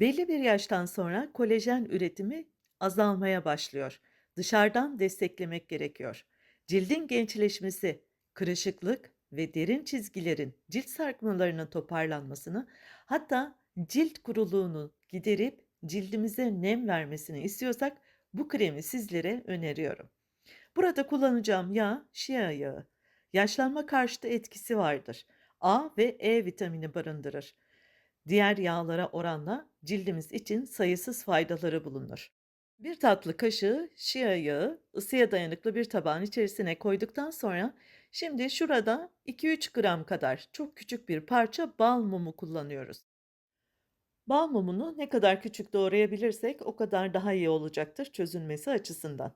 Belli bir yaştan sonra kolajen üretimi azalmaya başlıyor. Dışarıdan desteklemek gerekiyor. Cildin gençleşmesi, kırışıklık ve derin çizgilerin cilt sarkmalarının toparlanmasını, hatta cilt kuruluğunu giderip cildimize nem vermesini istiyorsak bu kremi sizlere öneriyorum. Burada kullanacağım yağ şia yağı. Yaşlanma karşıtı etkisi vardır. A ve E vitamini barındırır. Diğer yağlara oranla cildimiz için sayısız faydaları bulunur. Bir tatlı kaşığı şia yağı ısıya dayanıklı bir tabağın içerisine koyduktan sonra şimdi şurada 2-3 gram kadar çok küçük bir parça bal mumu kullanıyoruz. Bal mumunu ne kadar küçük doğrayabilirsek o kadar daha iyi olacaktır çözünmesi açısından.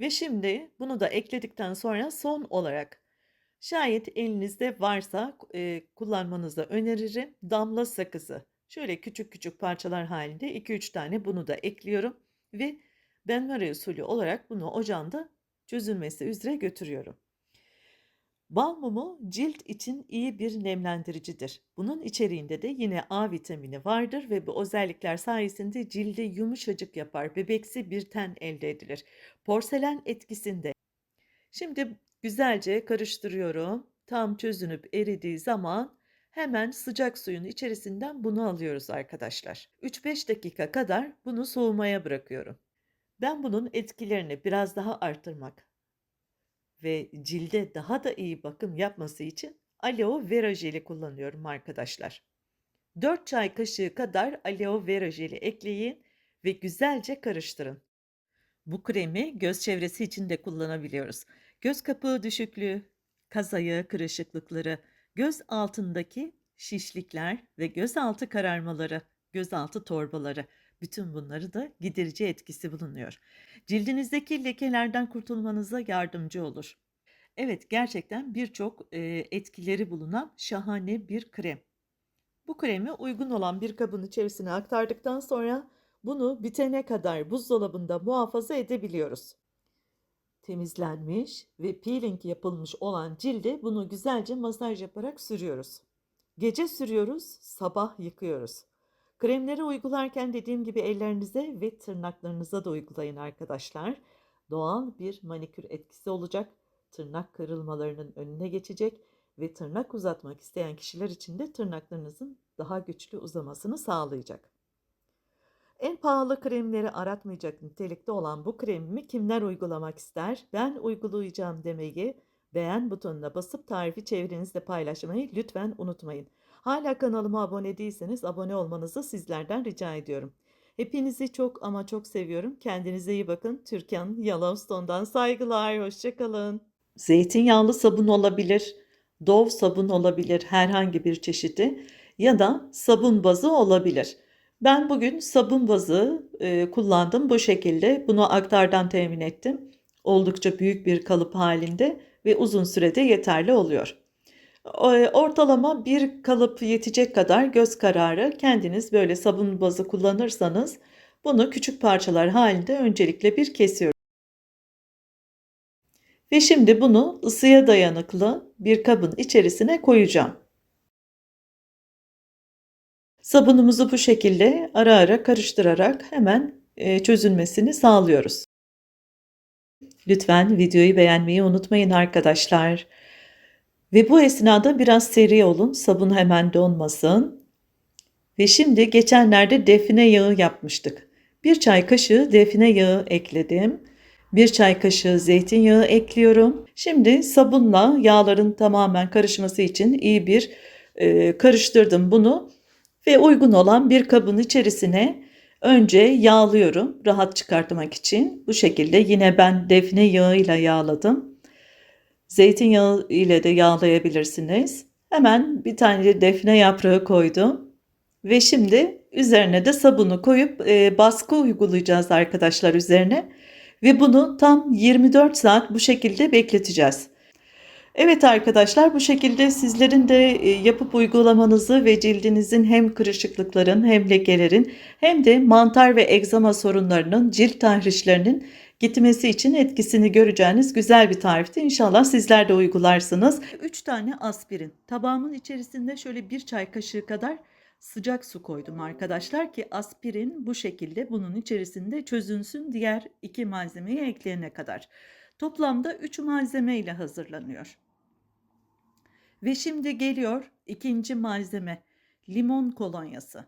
Ve şimdi bunu da ekledikten sonra son olarak şayet elinizde varsa e, kullanmanızı öneririm damla sakızı. Şöyle küçük küçük parçalar halinde 2-3 tane bunu da ekliyorum ve benmari usulü olarak bunu ocağımda çözülmesi üzere götürüyorum. Bal mumu cilt için iyi bir nemlendiricidir. Bunun içeriğinde de yine A vitamini vardır ve bu özellikler sayesinde cildi yumuşacık yapar, bebeksi bir ten elde edilir. Porselen etkisinde. Şimdi güzelce karıştırıyorum. Tam çözünüp eridiği zaman hemen sıcak suyun içerisinden bunu alıyoruz arkadaşlar. 3-5 dakika kadar bunu soğumaya bırakıyorum. Ben bunun etkilerini biraz daha arttırmak ve cilde daha da iyi bakım yapması için aloe vera jeli kullanıyorum arkadaşlar. 4 çay kaşığı kadar aloe vera jeli ekleyin ve güzelce karıştırın. Bu kremi göz çevresi için de kullanabiliyoruz. Göz kapağı düşüklüğü, kazayı, kırışıklıkları, göz altındaki şişlikler ve göz altı kararmaları, göz altı torbaları bütün bunları da giderici etkisi bulunuyor. Cildinizdeki lekelerden kurtulmanıza yardımcı olur. Evet, gerçekten birçok e, etkileri bulunan şahane bir krem. Bu kremi uygun olan bir kabın içerisine aktardıktan sonra bunu bitene kadar buzdolabında muhafaza edebiliyoruz. Temizlenmiş ve peeling yapılmış olan cilde bunu güzelce masaj yaparak sürüyoruz. Gece sürüyoruz, sabah yıkıyoruz. Kremleri uygularken dediğim gibi ellerinize ve tırnaklarınıza da uygulayın arkadaşlar. Doğal bir manikür etkisi olacak. Tırnak kırılmalarının önüne geçecek ve tırnak uzatmak isteyen kişiler için de tırnaklarınızın daha güçlü uzamasını sağlayacak. En pahalı kremleri aratmayacak nitelikte olan bu kremimi kimler uygulamak ister? Ben uygulayacağım demeyi beğen butonuna basıp tarifi çevrenizde paylaşmayı lütfen unutmayın. Hala kanalıma abone değilseniz abone olmanızı sizlerden rica ediyorum. Hepinizi çok ama çok seviyorum. Kendinize iyi bakın. Türkan Yellowstone'dan saygılar. Hoşçakalın. Zeytinyağlı sabun olabilir. Dove sabun olabilir herhangi bir çeşidi ya da sabun bazı olabilir. Ben bugün sabun bazı e, kullandım bu şekilde. Bunu aktardan temin ettim. Oldukça büyük bir kalıp halinde ve uzun sürede yeterli oluyor. Eee, ortalama bir kalıp yetecek kadar göz kararı kendiniz böyle sabun bazı kullanırsanız bunu küçük parçalar halinde öncelikle bir kesiyoruz. Ve şimdi bunu ısıya dayanıklı bir kabın içerisine koyacağım. Sabunumuzu bu şekilde ara ara karıştırarak hemen e, çözülmesini sağlıyoruz. Lütfen videoyu beğenmeyi unutmayın arkadaşlar. Ve bu esnada biraz seri olun. Sabun hemen donmasın. Ve şimdi geçenlerde define yağı yapmıştık. Bir çay kaşığı define yağı ekledim. Bir çay kaşığı zeytinyağı ekliyorum. Şimdi sabunla yağların tamamen karışması için iyi bir e, karıştırdım bunu. Ve uygun olan bir kabın içerisine önce yağlıyorum rahat çıkartmak için. Bu şekilde yine ben defne yağıyla yağladım. Zeytinyağı ile de yağlayabilirsiniz. Hemen bir tane de defne yaprağı koydum. Ve şimdi üzerine de sabunu koyup e, baskı uygulayacağız arkadaşlar üzerine. Ve bunu tam 24 saat bu şekilde bekleteceğiz. Evet arkadaşlar bu şekilde sizlerin de e, yapıp uygulamanızı ve cildinizin hem kırışıklıkların hem lekelerin hem de mantar ve egzama sorunlarının cilt tahrişlerinin gitmesi için etkisini göreceğiniz güzel bir tarifti. İnşallah sizler de uygularsınız. 3 tane aspirin. Tabağımın içerisinde şöyle bir çay kaşığı kadar sıcak su koydum arkadaşlar ki aspirin bu şekilde bunun içerisinde çözünsün diğer iki malzemeyi ekleyene kadar. Toplamda 3 malzeme ile hazırlanıyor. Ve şimdi geliyor ikinci malzeme limon kolonyası.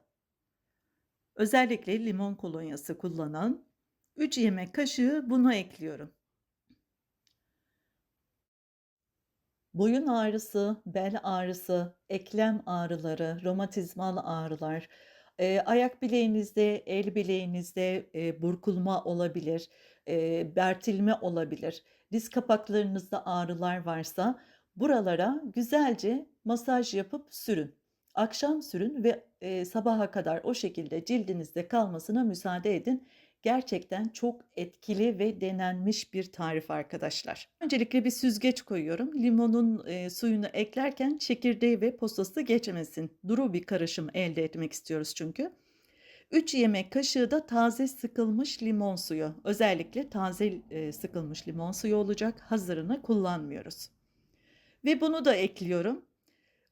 Özellikle limon kolonyası kullanan 3 yemek kaşığı bunu ekliyorum. Boyun ağrısı, bel ağrısı, eklem ağrıları, romatizmal ağrılar, eee, ayak bileğinizde, el bileğinizde, eee, burkulma olabilir, eee, bertilme olabilir. Diz kapaklarınızda ağrılar varsa buralara güzelce masaj yapıp sürün. Akşam sürün ve, eee, sabaha kadar o şekilde cildinizde kalmasına müsaade edin. Gerçekten çok etkili ve denenmiş bir tarif arkadaşlar. Öncelikle bir süzgeç koyuyorum. Limonun, eee, suyunu eklerken çekirdeği ve posası geçmesin. Duru bir karışım elde etmek istiyoruz çünkü. 3 yemek kaşığı da taze sıkılmış limon suyu. Özellikle taze, eee, sıkılmış limon suyu olacak. Hazırını kullanmıyoruz. Ve bunu da ekliyorum.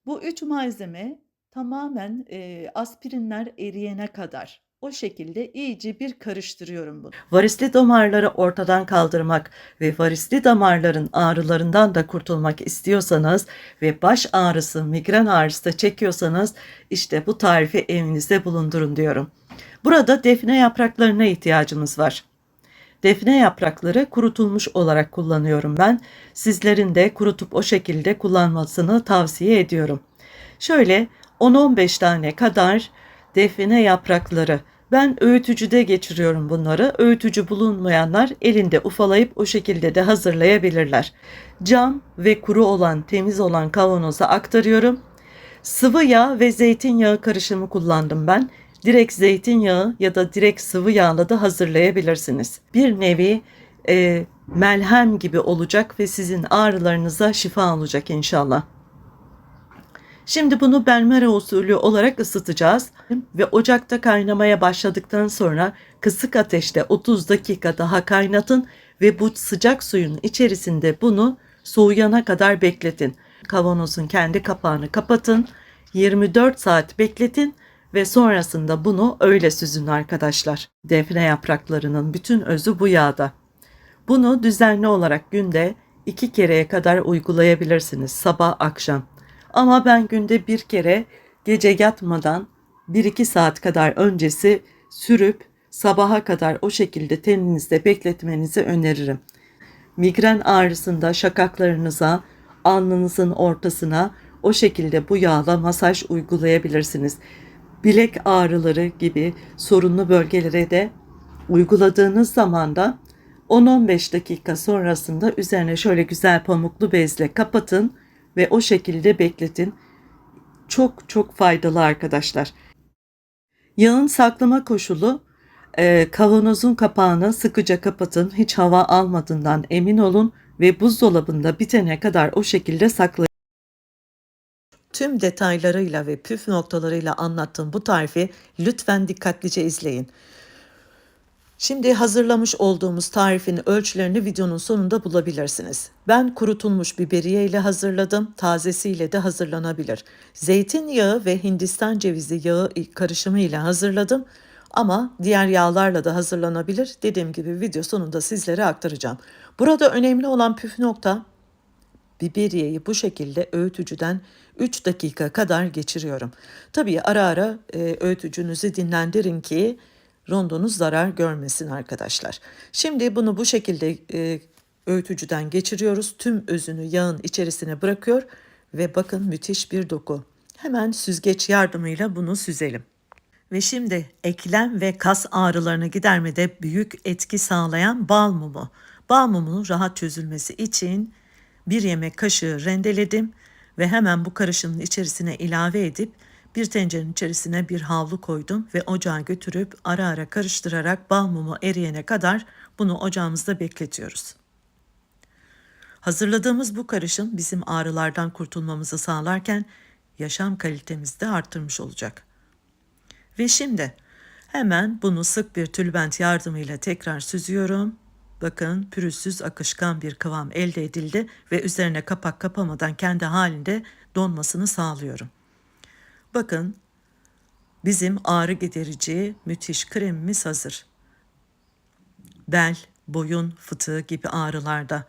Bu 3 malzeme tamamen, eee, aspirinler eriyene kadar o şekilde iyice bir karıştırıyorum bunu. Varisli damarları ortadan kaldırmak ve varisli damarların ağrılarından da kurtulmak istiyorsanız ve baş ağrısı, migren ağrısı da çekiyorsanız işte bu tarifi evinizde bulundurun diyorum. Burada defne yapraklarına ihtiyacımız var. Defne yaprakları kurutulmuş olarak kullanıyorum ben. Sizlerin de kurutup o şekilde kullanmasını tavsiye ediyorum. Şöyle 10-15 tane kadar defne yaprakları. Ben öğütücüde geçiriyorum bunları. Öğütücü bulunmayanlar elinde ufalayıp o şekilde de hazırlayabilirler. Cam ve kuru olan, temiz olan kavanoza aktarıyorum. Sıvı yağ ve zeytinyağı karışımı kullandım ben. Direkt zeytinyağı ya da direkt sıvı yağla da hazırlayabilirsiniz. Bir nevi e, melhem gibi olacak ve sizin ağrılarınıza şifa olacak inşallah. Şimdi bunu benmere usulü olarak ısıtacağız ve ocakta kaynamaya başladıktan sonra kısık ateşte 30 dakika daha kaynatın ve bu sıcak suyun içerisinde bunu soğuyana kadar bekletin. Kavanozun kendi kapağını kapatın. 24 saat bekletin ve sonrasında bunu öyle süzün arkadaşlar. Defne yapraklarının bütün özü bu yağda. Bunu düzenli olarak günde iki kereye kadar uygulayabilirsiniz sabah akşam. Ama ben günde bir kere gece yatmadan 1-2 saat kadar öncesi sürüp sabaha kadar o şekilde teninizde bekletmenizi öneririm. Migren ağrısında şakaklarınıza, alnınızın ortasına o şekilde bu yağla masaj uygulayabilirsiniz. Bilek ağrıları gibi sorunlu bölgelere de uyguladığınız zaman da 10-15 dakika sonrasında üzerine şöyle güzel pamuklu bezle kapatın ve o şekilde bekletin. Çok çok faydalı arkadaşlar. Yağın saklama koşulu e, kavanozun kapağını sıkıca kapatın. Hiç hava almadığından emin olun ve buzdolabında bitene kadar o şekilde saklayın. Tüm detaylarıyla ve püf noktalarıyla anlattığım bu tarifi lütfen dikkatlice izleyin. Şimdi hazırlamış olduğumuz tarifin ölçülerini videonun sonunda bulabilirsiniz. Ben kurutulmuş biberiye ile hazırladım. Tazesiyle de hazırlanabilir. Zeytinyağı ve Hindistan cevizi yağı karışımı ile hazırladım. Ama diğer yağlarla da hazırlanabilir. Dediğim gibi video sonunda sizlere aktaracağım. Burada önemli olan püf nokta biberiyeyi bu şekilde öğütücüden 3 dakika kadar geçiriyorum. Tabii ara ara e, öğütücünüzü dinlendirin ki rondonuz zarar görmesin arkadaşlar. Şimdi bunu bu şekilde e, öğütücüden geçiriyoruz. Tüm özünü yağın içerisine bırakıyor ve bakın müthiş bir doku. Hemen süzgeç yardımıyla bunu süzelim. Ve şimdi eklem ve kas ağrılarını gidermede büyük etki sağlayan bal mumu. Bal mumunun rahat çözülmesi için bir yemek kaşığı rendeledim ve hemen bu karışımın içerisine ilave edip bir tencerenin içerisine bir havlu koydum ve ocağa götürüp ara ara karıştırarak bal mumu eriyene kadar bunu ocağımızda bekletiyoruz. Hazırladığımız bu karışım bizim ağrılardan kurtulmamızı sağlarken yaşam kalitemizi de arttırmış olacak. Ve şimdi hemen bunu sık bir tülbent yardımıyla tekrar süzüyorum. Bakın pürüzsüz akışkan bir kıvam elde edildi ve üzerine kapak kapamadan kendi halinde donmasını sağlıyorum. Bakın Bizim ağrı giderici müthiş kremimiz hazır. Bel, boyun fıtığı gibi ağrılarda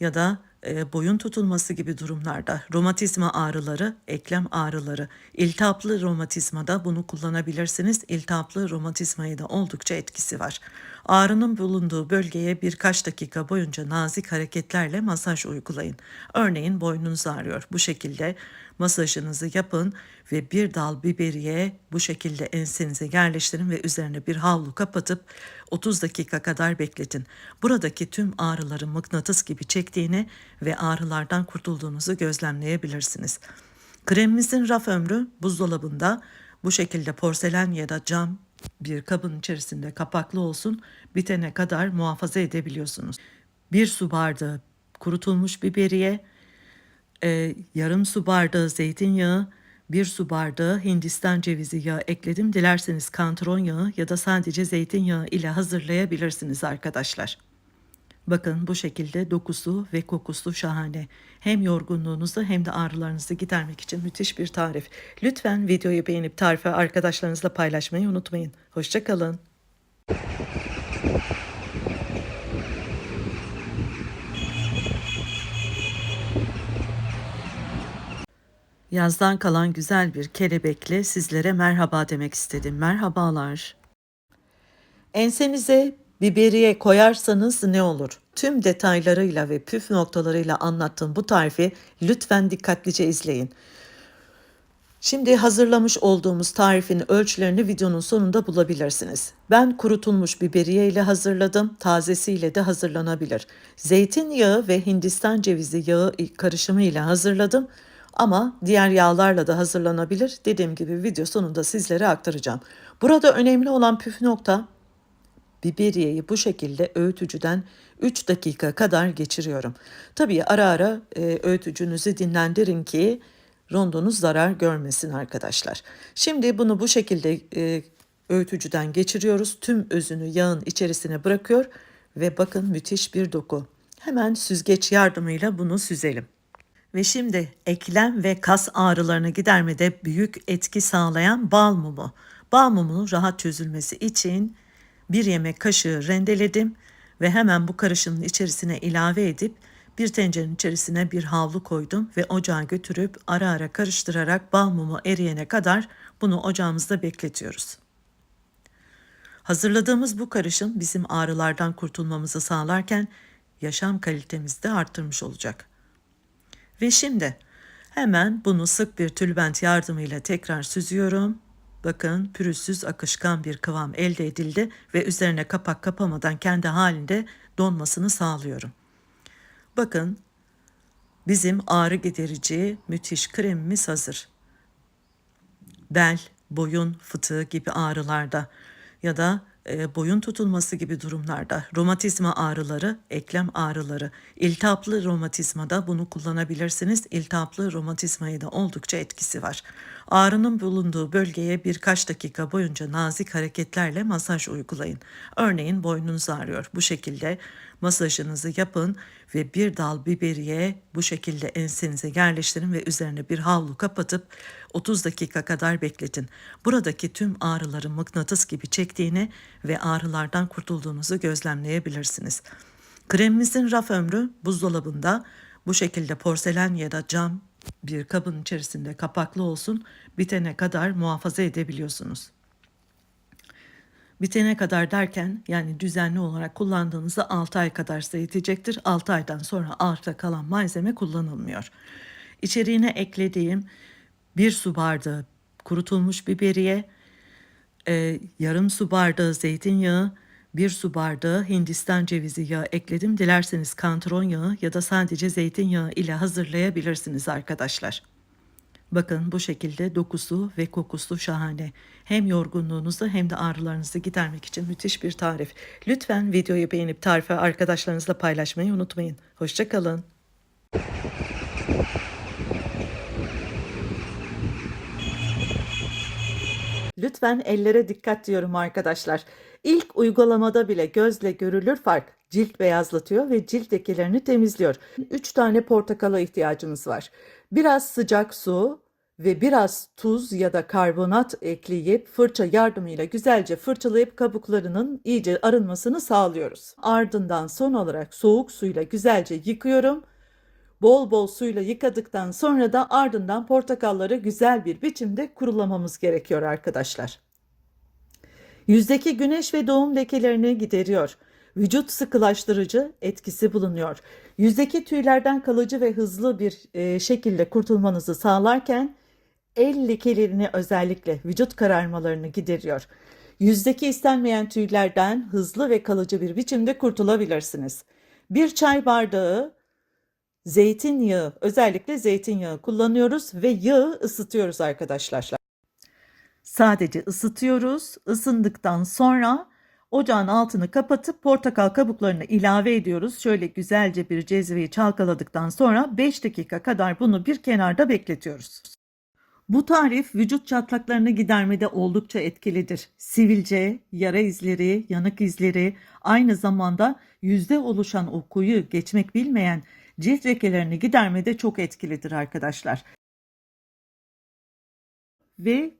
ya da e, boyun tutulması gibi durumlarda, romatizma ağrıları, eklem ağrıları, iltihaplı romatizmada bunu kullanabilirsiniz. İltihaplı romatizmaya da oldukça etkisi var. Ağrının bulunduğu bölgeye birkaç dakika boyunca nazik hareketlerle masaj uygulayın. Örneğin boynunuz ağrıyor. Bu şekilde masajınızı yapın ve bir dal biberiye bu şekilde ensenize yerleştirin ve üzerine bir havlu kapatıp 30 dakika kadar bekletin. Buradaki tüm ağrıların mıknatıs gibi çektiğini ve ağrılardan kurtulduğunuzu gözlemleyebilirsiniz. Kremimizin raf ömrü buzdolabında bu şekilde porselen ya da cam bir kabın içerisinde kapaklı olsun bitene kadar muhafaza edebiliyorsunuz. Bir su bardağı kurutulmuş biberiye, e, yarım su bardağı zeytinyağı, bir su bardağı Hindistan cevizi yağı ekledim. Dilerseniz kantron yağı ya da sadece zeytinyağı ile hazırlayabilirsiniz arkadaşlar. Bakın bu şekilde dokusu ve kokusu şahane. Hem yorgunluğunuzu hem de ağrılarınızı gidermek için müthiş bir tarif. Lütfen videoyu beğenip tarifi arkadaşlarınızla paylaşmayı unutmayın. Hoşçakalın. Yazdan kalan güzel bir kelebekle sizlere merhaba demek istedim. Merhabalar. Ensenize biberiye koyarsanız ne olur? Tüm detaylarıyla ve püf noktalarıyla anlattığım bu tarifi lütfen dikkatlice izleyin. Şimdi hazırlamış olduğumuz tarifin ölçülerini videonun sonunda bulabilirsiniz. Ben kurutulmuş biberiye ile hazırladım. Tazesiyle de hazırlanabilir. Zeytinyağı ve Hindistan cevizi yağı karışımı ile hazırladım. Ama diğer yağlarla da hazırlanabilir. Dediğim gibi video sonunda sizlere aktaracağım. Burada önemli olan püf nokta biberiyeyi bu şekilde öğütücüden 3 dakika kadar geçiriyorum. Tabii ara ara e, öğütücünüzü dinlendirin ki rondonuz zarar görmesin arkadaşlar. Şimdi bunu bu şekilde e, öğütücüden geçiriyoruz. Tüm özünü yağın içerisine bırakıyor ve bakın müthiş bir doku. Hemen süzgeç yardımıyla bunu süzelim. Ve şimdi eklem ve kas ağrılarını gidermede büyük etki sağlayan bal mumu. Bal mumunun rahat çözülmesi için bir yemek kaşığı rendeledim ve hemen bu karışımın içerisine ilave edip bir tencerenin içerisine bir havlu koydum ve ocağa götürüp ara ara karıştırarak bal mumu eriyene kadar bunu ocağımızda bekletiyoruz. Hazırladığımız bu karışım bizim ağrılardan kurtulmamızı sağlarken yaşam kalitemizi de arttırmış olacak. Ve şimdi hemen bunu sık bir tülbent yardımıyla tekrar süzüyorum. Bakın pürüzsüz akışkan bir kıvam elde edildi ve üzerine kapak kapamadan kendi halinde donmasını sağlıyorum. Bakın bizim ağrı giderici müthiş kremimiz hazır. Bel, boyun fıtığı gibi ağrılarda ya da e, boyun tutulması gibi durumlarda, romatizma ağrıları, eklem ağrıları, iltihaplı romatizmada bunu kullanabilirsiniz. İltihaplı romatizmaya da oldukça etkisi var. Ağrının bulunduğu bölgeye birkaç dakika boyunca nazik hareketlerle masaj uygulayın. Örneğin boynunuz ağrıyor. Bu şekilde masajınızı yapın ve bir dal biberiye bu şekilde ensenize yerleştirin ve üzerine bir havlu kapatıp 30 dakika kadar bekletin. Buradaki tüm ağrıların mıknatıs gibi çektiğini ve ağrılardan kurtulduğunuzu gözlemleyebilirsiniz. Kremimizin raf ömrü buzdolabında bu şekilde porselen ya da cam bir kabın içerisinde kapaklı olsun bitene kadar muhafaza edebiliyorsunuz. Bitene kadar derken yani düzenli olarak kullandığınızda 6 ay kadar size yetecektir. 6 aydan sonra arta kalan malzeme kullanılmıyor. İçeriğine eklediğim bir su bardağı kurutulmuş biberiye, e, yarım su bardağı zeytinyağı, bir su bardağı Hindistan cevizi yağı ekledim. Dilerseniz kantron yağı ya da sadece zeytinyağı ile hazırlayabilirsiniz arkadaşlar. Bakın bu şekilde dokusu ve kokusu şahane. Hem yorgunluğunuzu hem de ağrılarınızı gidermek için müthiş bir tarif. Lütfen videoyu beğenip tarifi arkadaşlarınızla paylaşmayı unutmayın. Hoşçakalın. Lütfen ellere dikkat diyorum arkadaşlar. İlk uygulamada bile gözle görülür fark. Cilt beyazlatıyor ve cilt lekelerini temizliyor. 3 tane portakala ihtiyacımız var. Biraz sıcak su, ve biraz tuz ya da karbonat ekleyip fırça yardımıyla güzelce fırçalayıp kabuklarının iyice arınmasını sağlıyoruz. Ardından son olarak soğuk suyla güzelce yıkıyorum. Bol bol suyla yıkadıktan sonra da ardından portakalları güzel bir biçimde kurulamamız gerekiyor arkadaşlar. Yüzdeki güneş ve doğum lekelerini gideriyor. Vücut sıkılaştırıcı etkisi bulunuyor. Yüzdeki tüylerden kalıcı ve hızlı bir e, şekilde kurtulmanızı sağlarken el lekelerini özellikle vücut kararmalarını gideriyor. Yüzdeki istenmeyen tüylerden hızlı ve kalıcı bir biçimde kurtulabilirsiniz. Bir çay bardağı zeytinyağı, özellikle zeytinyağı kullanıyoruz ve yağı ısıtıyoruz arkadaşlar. Sadece ısıtıyoruz. Isındıktan sonra ocağın altını kapatıp portakal kabuklarını ilave ediyoruz. Şöyle güzelce bir cezveyi çalkaladıktan sonra 5 dakika kadar bunu bir kenarda bekletiyoruz. Bu tarif vücut çatlaklarını gidermede oldukça etkilidir. Sivilce, yara izleri, yanık izleri, aynı zamanda yüzde oluşan o kuyu geçmek bilmeyen cilt lekelerini gidermede çok etkilidir arkadaşlar. Ve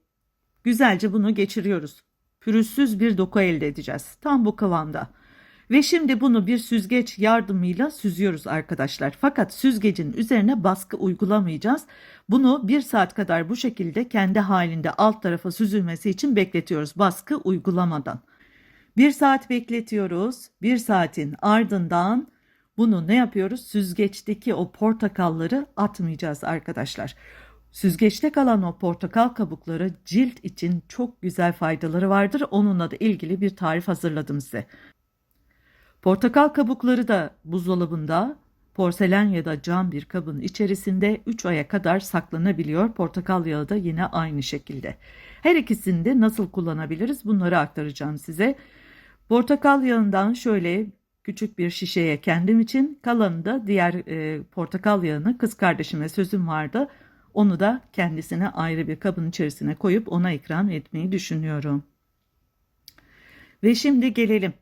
güzelce bunu geçiriyoruz. Pürüzsüz bir doku elde edeceğiz. Tam bu kıvamda. Ve şimdi bunu bir süzgeç yardımıyla süzüyoruz arkadaşlar. Fakat süzgecin üzerine baskı uygulamayacağız. Bunu bir saat kadar bu şekilde kendi halinde alt tarafa süzülmesi için bekletiyoruz baskı uygulamadan. Bir saat bekletiyoruz. Bir saatin ardından bunu ne yapıyoruz? Süzgeçteki o portakalları atmayacağız arkadaşlar. Süzgeçte kalan o portakal kabukları cilt için çok güzel faydaları vardır. Onunla da ilgili bir tarif hazırladım size. Portakal kabukları da buzdolabında porselen ya da cam bir kabın içerisinde 3 aya kadar saklanabiliyor. Portakal yağı da yine aynı şekilde. Her ikisini de nasıl kullanabiliriz bunları aktaracağım size. Portakal yağından şöyle küçük bir şişeye kendim için kalanı da diğer e, portakal yağını kız kardeşime sözüm vardı. Onu da kendisine ayrı bir kabın içerisine koyup ona ikram etmeyi düşünüyorum. Ve şimdi gelelim.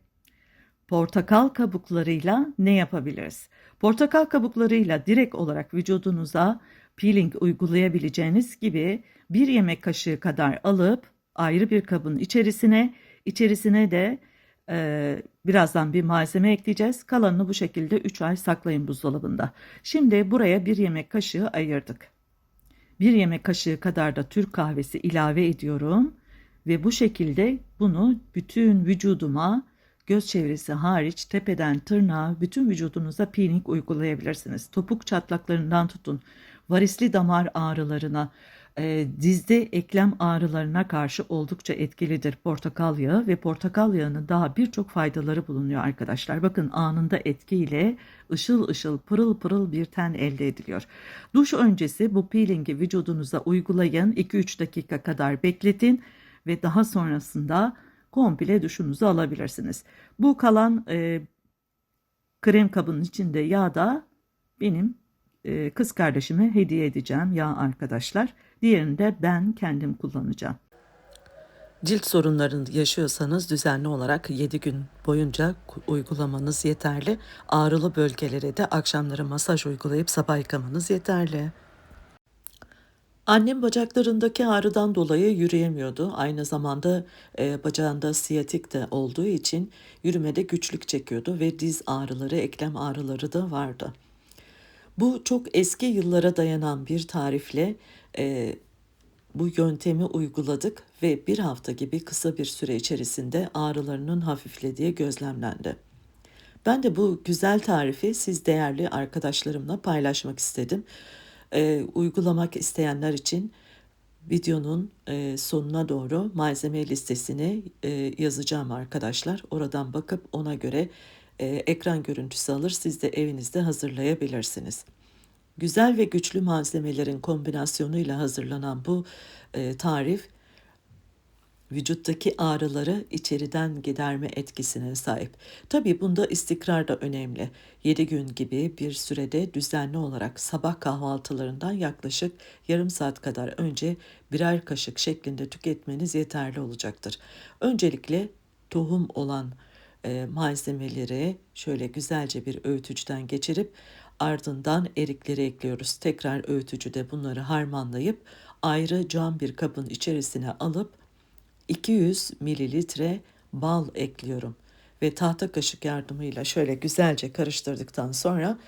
Portakal kabuklarıyla ne yapabiliriz? Portakal kabuklarıyla direkt olarak vücudunuza peeling uygulayabileceğiniz gibi bir yemek kaşığı kadar alıp ayrı bir kabın içerisine, içerisine de e, birazdan bir malzeme ekleyeceğiz. Kalanını bu şekilde 3 ay saklayın buzdolabında. Şimdi buraya bir yemek kaşığı ayırdık. Bir yemek kaşığı kadar da Türk kahvesi ilave ediyorum ve bu şekilde bunu bütün vücuduma göz çevresi hariç tepeden tırnağa bütün vücudunuza peeling uygulayabilirsiniz. Topuk çatlaklarından tutun varisli damar ağrılarına, e, dizde eklem ağrılarına karşı oldukça etkilidir portakal yağı ve portakal yağının daha birçok faydaları bulunuyor arkadaşlar. Bakın anında etkiyle ışıl ışıl pırıl pırıl bir ten elde ediliyor. Duş öncesi bu peelingi vücudunuza uygulayın 2-3 dakika kadar bekletin ve daha sonrasında komple duşunuzu alabilirsiniz. Bu kalan e, krem kabının içinde yağ da benim e, kız kardeşime hediye edeceğim yağ arkadaşlar. Diğerini de ben kendim kullanacağım. Cilt sorunlarını yaşıyorsanız düzenli olarak 7 gün boyunca uygulamanız yeterli. Ağrılı bölgelere de akşamları masaj uygulayıp sabah yıkamanız yeterli. Annem bacaklarındaki ağrıdan dolayı yürüyemiyordu. Aynı zamanda e, bacağında siyatik de olduğu için yürümede güçlük çekiyordu ve diz ağrıları, eklem ağrıları da vardı. Bu çok eski yıllara dayanan bir tarifle e, bu yöntemi uyguladık ve bir hafta gibi kısa bir süre içerisinde ağrılarının hafiflediği gözlemlendi. Ben de bu güzel tarifi siz değerli arkadaşlarımla paylaşmak istedim. E, uygulamak isteyenler için videonun e, sonuna doğru malzeme listesini e, yazacağım arkadaşlar. Oradan bakıp ona göre e, ekran görüntüsü alır siz de evinizde hazırlayabilirsiniz. Güzel ve güçlü malzemelerin kombinasyonuyla hazırlanan bu e, tarif vücuttaki ağrıları içeriden giderme etkisine sahip. Tabi bunda istikrar da önemli. 7 gün gibi bir sürede düzenli olarak sabah kahvaltılarından yaklaşık yarım saat kadar önce birer kaşık şeklinde tüketmeniz yeterli olacaktır. Öncelikle tohum olan e, malzemeleri şöyle güzelce bir öğütücüden geçirip ardından erikleri ekliyoruz. Tekrar öğütücüde bunları harmanlayıp ayrı cam bir kabın içerisine alıp 200 mililitre bal ekliyorum ve tahta kaşık yardımıyla şöyle güzelce karıştırdıktan sonra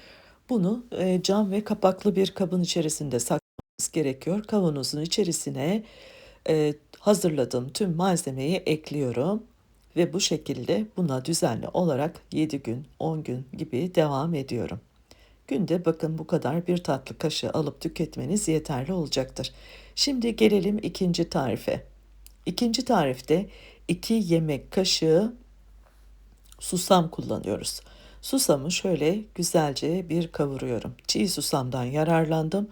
bunu e, cam ve kapaklı bir kabın içerisinde saklamamız gerekiyor. Kavanozun içerisine e, hazırladığım tüm malzemeyi ekliyorum ve bu şekilde buna düzenli olarak 7 gün, 10 gün gibi devam ediyorum. Günde bakın bu kadar bir tatlı kaşığı alıp tüketmeniz yeterli olacaktır. Şimdi gelelim ikinci tarife. İkinci tarifte 2 yemek kaşığı susam kullanıyoruz. Susamı şöyle güzelce bir kavuruyorum. Çiğ susamdan yararlandım.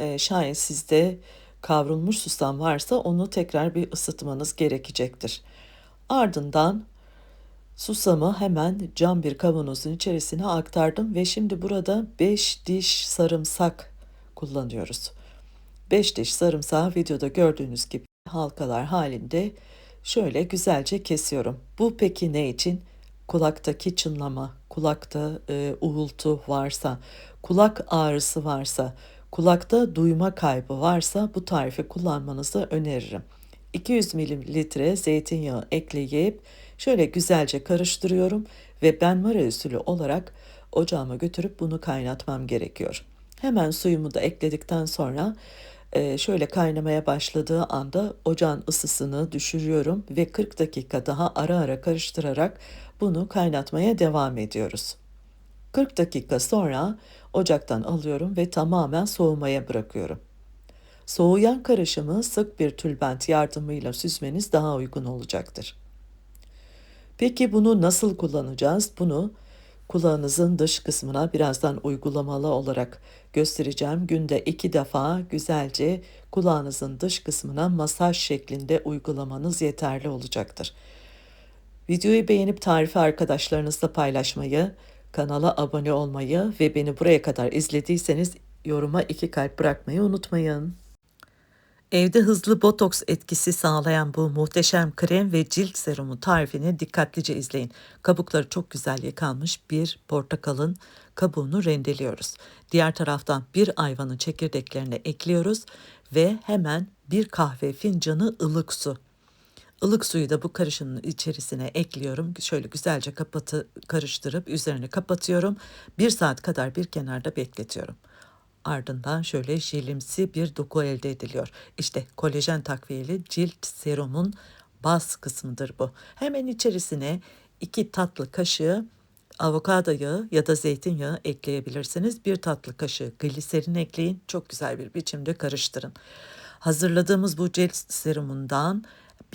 Ee, şayet sizde kavrulmuş susam varsa onu tekrar bir ısıtmanız gerekecektir. Ardından susamı hemen cam bir kavanozun içerisine aktardım ve şimdi burada 5 diş sarımsak kullanıyoruz. 5 diş sarımsağı videoda gördüğünüz gibi halkalar halinde şöyle güzelce kesiyorum. Bu peki ne için? Kulaktaki çınlama, kulakta e, uğultu varsa, kulak ağrısı varsa, kulakta duyma kaybı varsa bu tarifi kullanmanızı öneririm. 200 mililitre zeytinyağı ekleyip şöyle güzelce karıştırıyorum ve benmari usulü olarak ocağıma götürüp bunu kaynatmam gerekiyor. Hemen suyumu da ekledikten sonra e, şöyle kaynamaya başladığı anda ocağın ısısını düşürüyorum ve 40 dakika daha ara ara karıştırarak bunu kaynatmaya devam ediyoruz. 40 dakika sonra ocaktan alıyorum ve tamamen soğumaya bırakıyorum. Soğuyan karışımı sık bir tülbent yardımıyla süzmeniz daha uygun olacaktır. Peki bunu nasıl kullanacağız? Bunu kulağınızın dış kısmına birazdan uygulamalı olarak göstereceğim. Günde iki defa güzelce kulağınızın dış kısmına masaj şeklinde uygulamanız yeterli olacaktır. Videoyu beğenip tarifi arkadaşlarınızla paylaşmayı, kanala abone olmayı ve beni buraya kadar izlediyseniz yoruma iki kalp bırakmayı unutmayın. Evde hızlı botoks etkisi sağlayan bu muhteşem krem ve cilt serumu tarifini dikkatlice izleyin. Kabukları çok güzel yıkanmış bir portakalın kabuğunu rendeliyoruz. Diğer taraftan bir ayvanın çekirdeklerini ekliyoruz ve hemen bir kahve fincanı ılık su. Ilık suyu da bu karışımın içerisine ekliyorum. Şöyle güzelce kapatı karıştırıp üzerine kapatıyorum. Bir saat kadar bir kenarda bekletiyorum. Ardından şöyle jelimsi bir doku elde ediliyor. İşte kolajen takviyeli cilt serumun baz kısmıdır bu. Hemen içerisine iki tatlı kaşığı avokado yağı ya da zeytinyağı ekleyebilirsiniz. Bir tatlı kaşığı gliserin ekleyin. Çok güzel bir biçimde karıştırın. Hazırladığımız bu cilt serumundan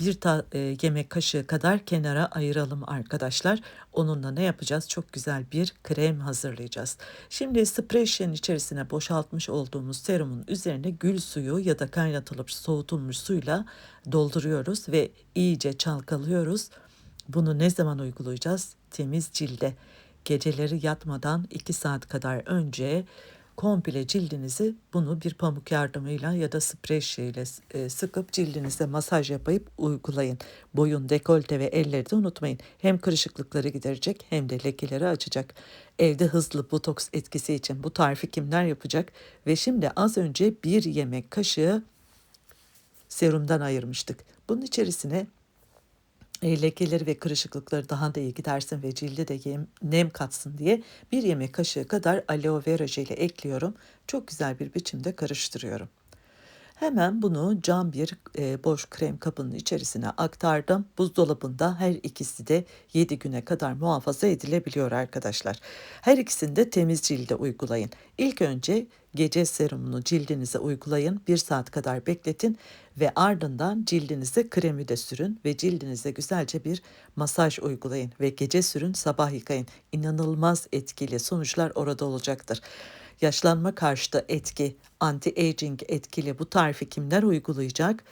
bir ta, e, yemek kaşığı kadar kenara ayıralım arkadaşlar. Onunla ne yapacağız? Çok güzel bir krem hazırlayacağız. Şimdi sprey şişenin içerisine boşaltmış olduğumuz serumun üzerine gül suyu ya da kaynatılıp soğutulmuş suyla dolduruyoruz ve iyice çalkalıyoruz. Bunu ne zaman uygulayacağız? Temiz cilde. Geceleri yatmadan 2 saat kadar önce komple cildinizi bunu bir pamuk yardımıyla ya da sprey şişeyle e, sıkıp cildinize masaj yapıp uygulayın. Boyun, dekolte ve elleri de unutmayın. Hem kırışıklıkları giderecek hem de lekeleri açacak. Evde hızlı botoks etkisi için bu tarifi kimler yapacak? Ve şimdi az önce bir yemek kaşığı serumdan ayırmıştık. Bunun içerisine lekeleri ve kırışıklıkları daha da iyi gidersin ve cilde de nem katsın diye bir yemek kaşığı kadar aloe vera jeli ekliyorum. Çok güzel bir biçimde karıştırıyorum. Hemen bunu cam bir e, boş krem kabının içerisine aktardım. Buzdolabında her ikisi de 7 güne kadar muhafaza edilebiliyor arkadaşlar. Her ikisini de temiz cilde uygulayın. İlk önce gece serumunu cildinize uygulayın. 1 saat kadar bekletin ve ardından cildinize kremi de sürün ve cildinize güzelce bir masaj uygulayın ve gece sürün sabah yıkayın. İnanılmaz etkili sonuçlar orada olacaktır yaşlanma karşıtı etki, anti-aging etkili bu tarifi kimler uygulayacak?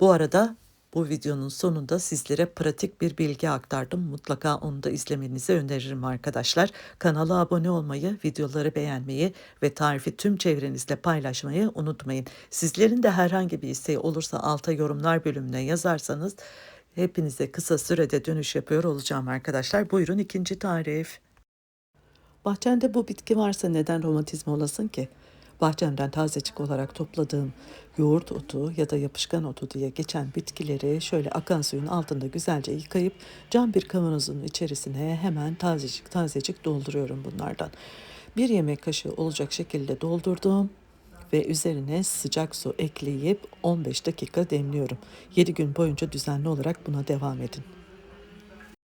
Bu arada bu videonun sonunda sizlere pratik bir bilgi aktardım. Mutlaka onu da izlemenizi öneririm arkadaşlar. Kanala abone olmayı, videoları beğenmeyi ve tarifi tüm çevrenizle paylaşmayı unutmayın. Sizlerin de herhangi bir isteği olursa alta yorumlar bölümüne yazarsanız hepinize kısa sürede dönüş yapıyor olacağım arkadaşlar. Buyurun ikinci tarif. Bahçende bu bitki varsa neden romatizma olasın ki? bahçemden tazecik olarak topladığım yoğurt otu ya da yapışkan otu diye geçen bitkileri şöyle akan suyun altında güzelce yıkayıp cam bir kavanozun içerisine hemen tazecik tazecik dolduruyorum bunlardan. Bir yemek kaşığı olacak şekilde doldurdum ve üzerine sıcak su ekleyip 15 dakika demliyorum. 7 gün boyunca düzenli olarak buna devam edin.